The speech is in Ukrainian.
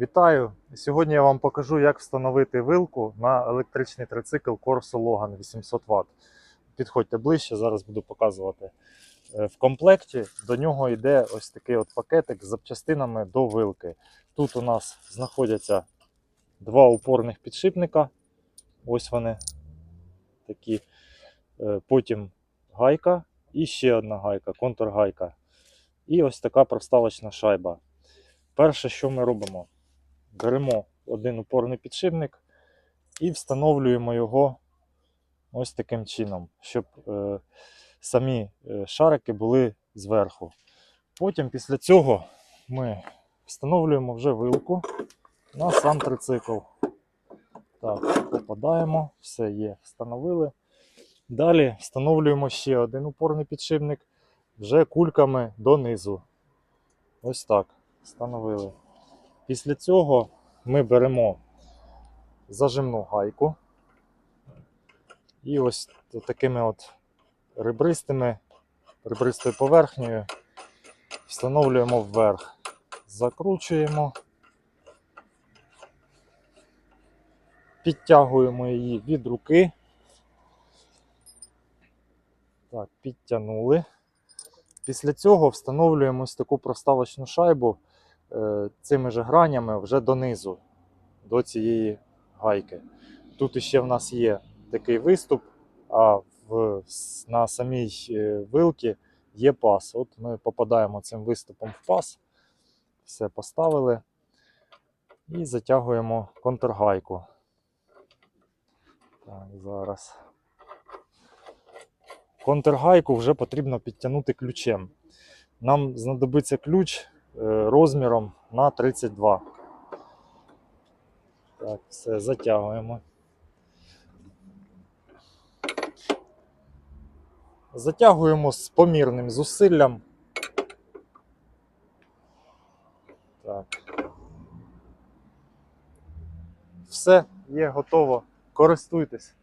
Вітаю! Сьогодні я вам покажу, як встановити вилку на електричний трицикл Corso Logan 800 Вт. Підходьте ближче, зараз буду показувати. Е, В комплекті до нього йде ось такий от пакетик з запчастинами до вилки. Тут у нас знаходяться два упорних підшипника. Ось вони такі. Е, Потім гайка і ще одна гайка, контргайка. І ось така проставочна шайба. Перше, що ми робимо, беремо один упорний підшипник і встановлюємо його ось таким чином, щоб е, самі е, шарики були зверху. Потім після цього ми встановлюємо вже вилку на сам трицикл. Так, попадаємо, все є, встановили. Далі встановлюємо ще один упорний підшипник вже кульками донизу. Ось так. Встановили. Після цього ми беремо зажимну гайку. І ось такими от ребристими, ребристою поверхнею встановлюємо вверх. Закручуємо, підтягуємо її від руки. Так, підтягнули. Після цього встановлюємо ось таку проставочну шайбу цими же гранями вже донизу, до цієї гайки. Тут іще в нас є такий виступ, а в, на самій е, вилці є пас. От ми попадаємо цим виступом в пас, все поставили і затягуємо контргайку. Так, зараз. Контргайку вже потрібно підтягнути ключем. Нам знадобиться ключ е, розміром на 32. Так, все, затягуємо. Затягуємо з помірним зусиллям. Так. Все, є готово. Користуйтесь.